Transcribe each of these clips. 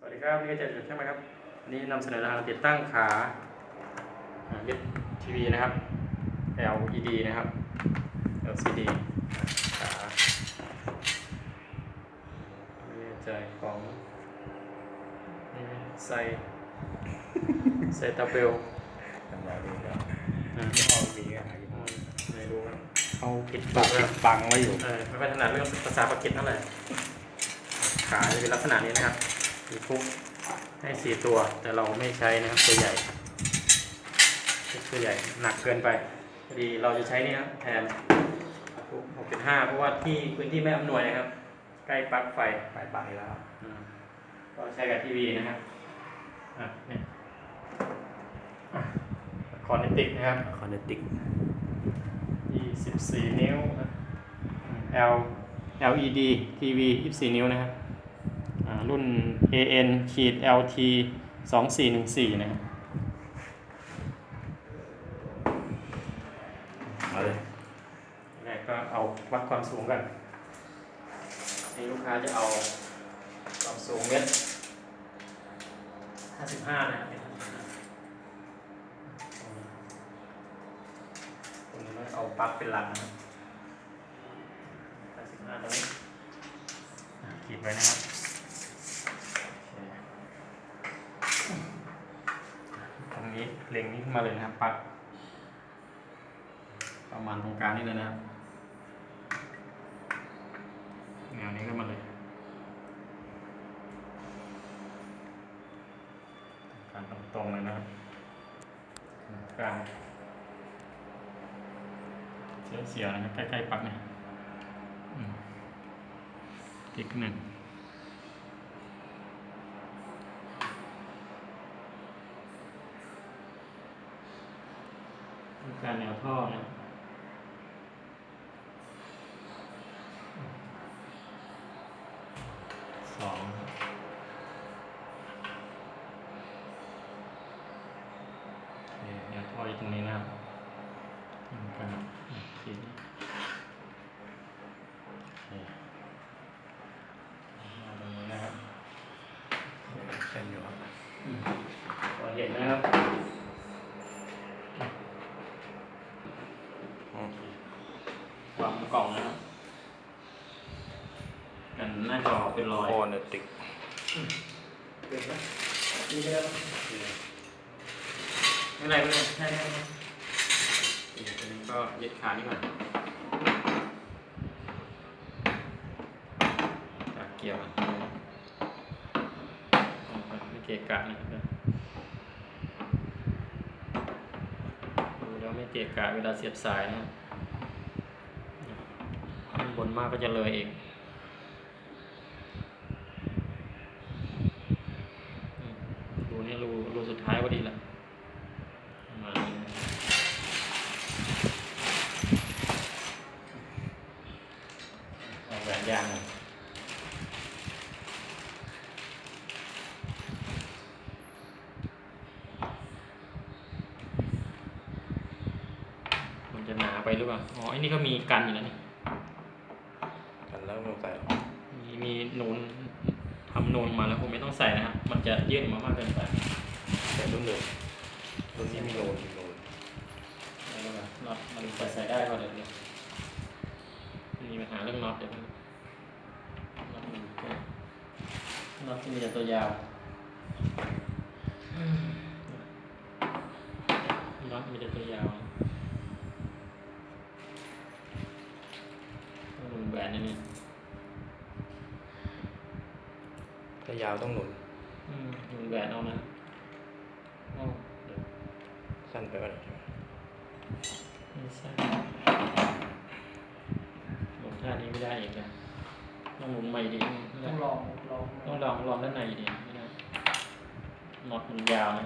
สวัสดีครับนี่ก็จะจุดใช่ไหมครับวันนี้นำเสนอการติดตั้งขาเล็ดทีวีนะครับ LED นะครับ LCD ขาไม่แน่ใจของนี่ไซไซตาเบลจำได้ดีครับอ่ายี่ห้อมีก็หายี่ห้อไม่รู้ครับเขาปิดปากปิดบังไว้อยู่เออไม่ค่อยถนัดเรื่องภาษาปากีสเท่าไหร่ขาจะเป็นลักษณะนี้นะครับ มีพุกให้สี่ตัว แต่เราไม่ใช้นะครับตัวใหญ่ตัวใหญ่หนักเกินไปพอดีเราจะใช้นี่ครับแทนพุกหกจุดห้าเพราะว่าที่พื้นที่ไม่อำนวยนะครับ ใกล้ปลั๊กไฟปลายบังแล้วอืมก็ใช้กับทีวีนะครับอะเนี่ยคอนเนติกนะครับคอนเนติก24นิ้วนะ L LED TV 24 นิ้วนะครับอ่า รุ่น AN ขีด LT 2414 นะครับเอาเลยแรกก็เอาวัดความสูงกันนี่ลูกค้าจะเอาความสูงเมตร55 นะครับเมตร55ตรงนี้ต้องเอาปลั๊กเป็นหลักนะครับ55ตรงนี้อะขีดไว้นะครับโอเคตรง นี้เล็งนี้ขึ้นมาเลยนะครับปลั๊กประมาณตรงกลางนี่เลยนะครับแนวนี้ก็มาเลย การตรงๆเลยนะครับกลางเสียวๆนะครับใกล้ๆปักเนี่ยอืมอีกหนึ่ง การแนวท่อนะสองโอเคแนวท่ออยู่ตรงนี้นะครับตรงกลางขีดโอเคเอาตรงนี้นะครับเส้นอยู่ครับพอเห็นนะครับวาง กล่องนะครับกันหน้าจอเป็นรอยคอนเนติกเก็บไว้นี่ก็ได้ปะไม่เป็นไรไม่เป็นไรใช่ใช่ใช่เดี๋ยวตัวนี้ก็ยึดขานี่ก่อนจากเกี่ยวกันไม่เกะกะนะครับดูแล้วไม่เกะกะเวลาเสียบสายนะครับข้าง บนมากก็จะเลยเองรูนี้รูรูสุดท้ายพอดีละประมาเอาแหวนยางมันจะหนาไปหรือเปล่า อ๋อไอ้นี่ก็มีกันอยู่แล้วนี่แล้วลงใส่หรอ มีมี นูนทำนูนมาแล้วผมไม่ต้องใส่นะครับ มันจะยื่นออกมามากเกินไปแต่รุ่นเดิมรุ่นนี้มีโลนมีโลนอะไรแบบน็อตมันใส่ใส่ได้ก็เดี๋ยวเดี๋ยวมีปัญหาเรื่องน็อตเดี๋ยวมันน็อตมันก็น็อตที่มีแต่ตัวยาวอืมน็อตมีแต่ตัวยาว ถ้ายาวต้องหนุนอืมหมุนแหวนเอานะเอาเดี๋ยวสั้นไปก่อนใช่ไหมไม่ใช่หมุนท่านี้ไม่ได้อีกแล้วต้องหมุนใหม่ดีไม่ได้ต้องลองลองต้องลองลองด้านในดีไม่ได้น็อตมันยาวนะ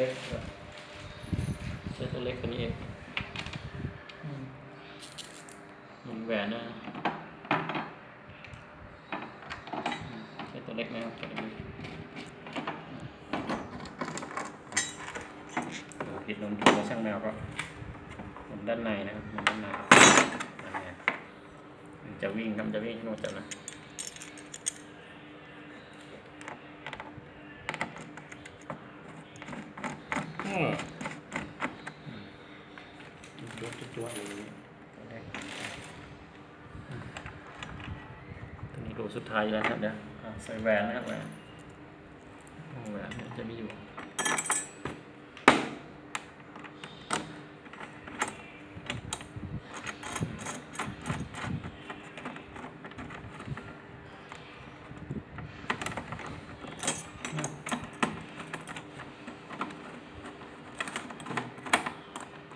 เล็กครับใช้ตัวเล็กคนนี้เองหมุนแหวนนะใช้ตัวเล็กนมครับติดลมถุดลงตัวช่างแมวก็มุนด้านในนะครับมุนด้านในจะวิ่งครับจะวิ่งขึ้นมาจากนะ ตัวนี้รูสุดท้ายแล้วครับเดี๋ยวใส่แหวนนะครับแหวนแหวนมันจะไม่อยู่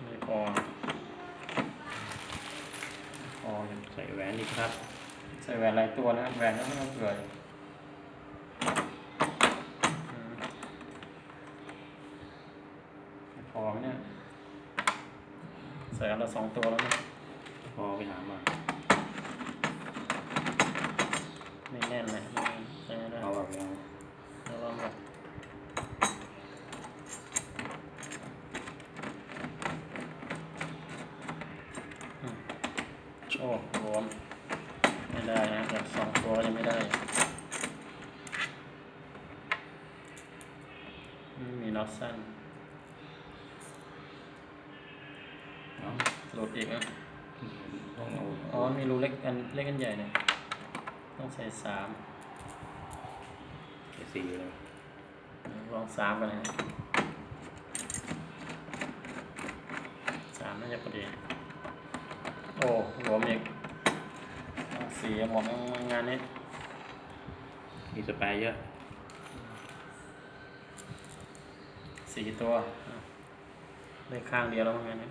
ไม่พอพอเลย ใส่แหว นอีกครับ ใส่แหวนหลายตัวนะครับแหวนก็ไม่ต้องเผื่อยพอไหมเนี่ยใส่อันละสองตัวแล้วนะพอไปหามาไม่แน่นเลยไม่แน่นใส่ไม่ได้ เอาแบบนี้ แล้วลองแบบอืมโอ้รวมไม่ได้นะแบบสองตัวยังไม่ได้ ไม่มีน็อตสั้นเอาหลุดอีกอะต้องเอาอ๋อมีรูเล็กกันเล็กกันใหญ่เนี่ยต้องใส่สามใส่สี่เลยลองสามกันนะสามน่าจะพอดี โอ้รวมอีกเอาสี่หมดงานนี้มีสแปรเยอะ สี่ตัวอะได้ข้างเดียวแล้วงานนี้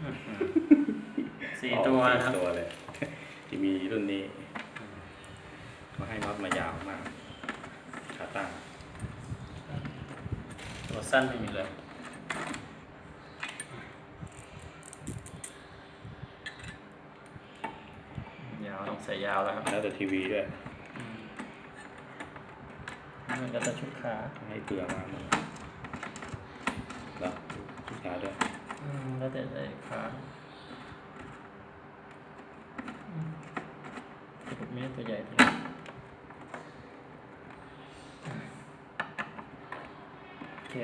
อื้อหือสี่ตัวนะครับสี่ตัวเลยที่มีรุ่นนี้เขาให้น็อตมายาวมากขาตั้งตัวสั้นไม่มีเลยยาวต้องใส่ยาวแล้วครับ แล้วแต่ทีวีด้วย มันก็จะชุดขาให้เปลือกมาหมดแล้วทุกขาด้วยอืมแล้วแต่ใส่ขาอืมกระดูกเม็ดตัวใหญ่ตัวโอเค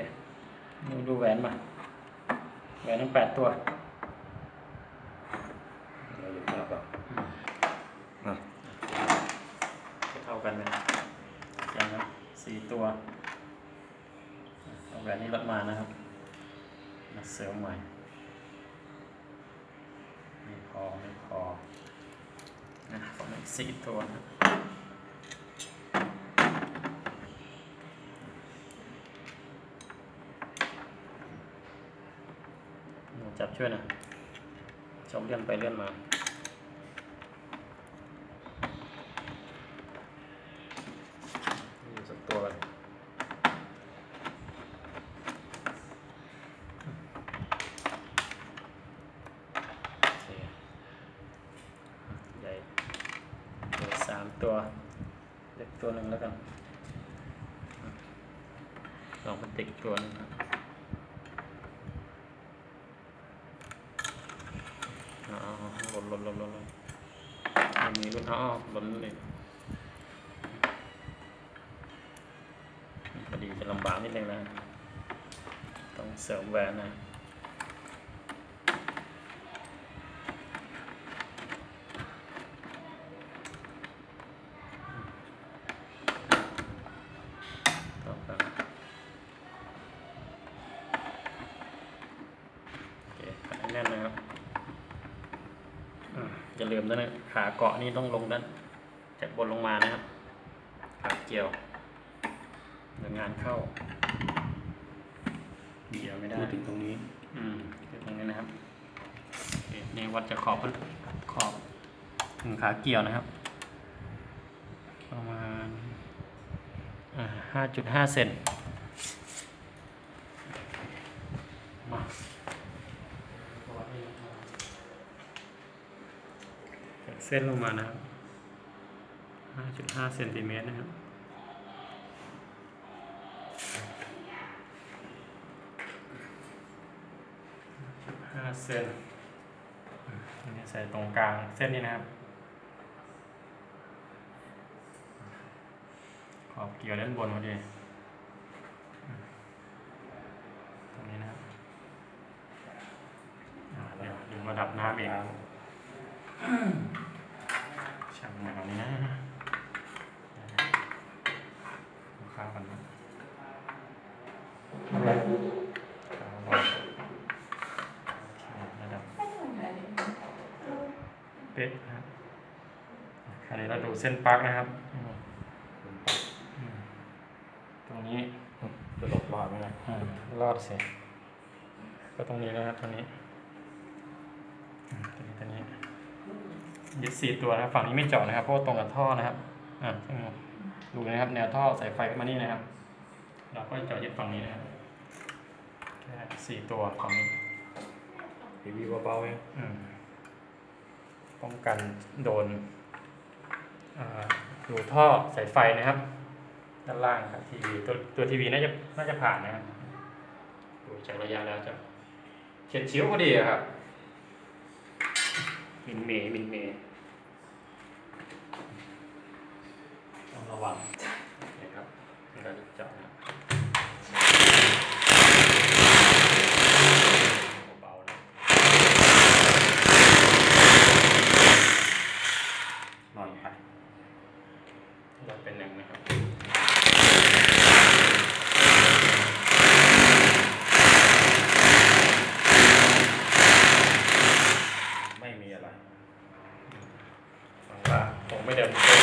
ดูดูแหวนมา แหวนทั้งแปดตัว เราอยู่ภาพแบบอะ เท่ากันเลยยังครับสี่ตัวเอา แหวนนี้ลดมานะครับมาเสริมใหม่ไม่พอไม่พอนะขออีกสี่ตัวนะหนูจับช่วยนะชมเลื่อนไปเลื่อนมา อยู่สักตัวเลยโอเคใหญ่ตัวสาม ตัวเล็กตัวหนึ่งแล้วกันลองพลาสติกตัวหนึงครับอ๋อหล่นหล่นหล่นหล่นหล่นม่มีรุ่นอ๋อหล่นเลยพอดีจะลำบากนิดนึงนะ ต้องเสริมแหวนนะาอย่าลืมนะนะขาเกาะนี่ต้องลงด้านจากบนลงมานะครับขาเกี่ยวเดี๋ยวงานเข้าเดี๋ยวไม่ได้พูดถึงตรงนี้ อืมคือตรงนี้นะครับโอเคนี่วัดจะขอบขอบถึงขาเกี่ยวนะครับ ประมาณห้าจุดห้าเซน ส้นลงมานะครับ 5.5เซนติเมตรนะครับห้าเซนอันนี้ใส่ตรงกลางเส้นนี้นะครับ ขอบเกี่ยวด้านบนพอดีตรงนี้นะครับเดี๋ยวมาดับน้ำเอง เราดูเส้นปลั๊กนะครับอืมอืมตรงนี้ำจะหลบรอดไหมนะอ่ารอดเสร็จก็ตรงนี้นะครับตรงนี้อืมตรงนี้ตรงนี้ยึดสี่ตัวนะครับฝั่งนี้ไม่เจาะนะครับเพราะว่าตรงกับท่อนะครับอ่าซึ่งดูนะครับ แนวท่อสายไฟก็มานี่นะครับ เราก็เจาะยึดฝั่งนี้นะครับแค่สี่ตัวฝั่งนี้ทีวีเบาๆเองอืมป้องกันโดนอ่า ดูท่อสายไฟนะครับ ด้านล่างครับทีวีตัวตัวทีวีน่าจะน่าจะผ่านนะครับดูจากระยะแล้วจะเฉียดชิวพอดีครับมินเมย์มินเมย์ต้องระวังนะครับเวลาจะจาะนะเบาๆนะ นอนไป เราเป็นหนึ่งนะครับ ไม่มีอะไร หวัง ว่าค